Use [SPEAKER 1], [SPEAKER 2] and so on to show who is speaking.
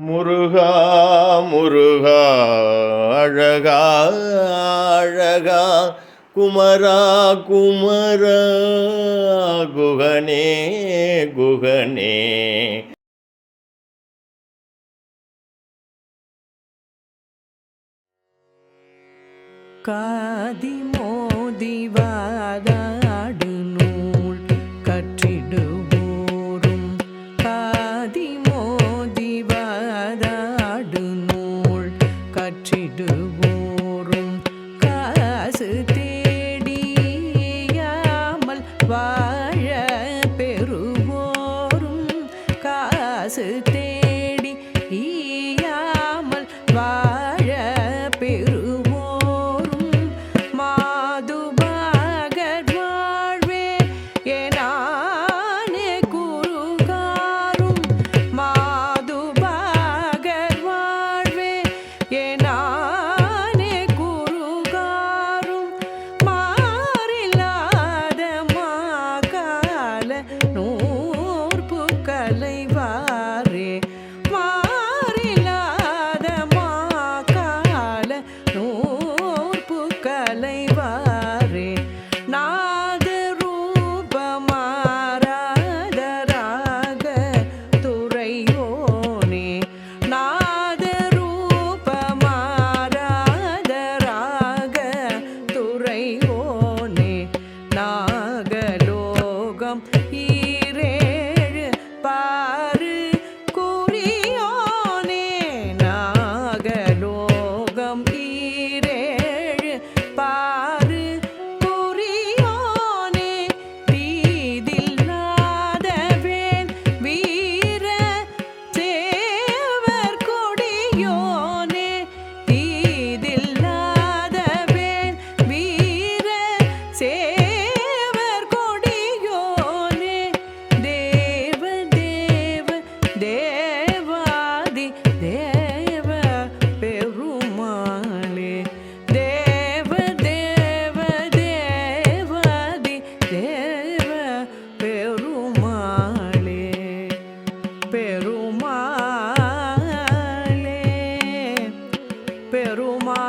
[SPEAKER 1] முருகா முருகா அழகா அழகா குமரா குமரா குகனே குகனே.
[SPEAKER 2] காதி மோதிவாதா காசு come. பெருமா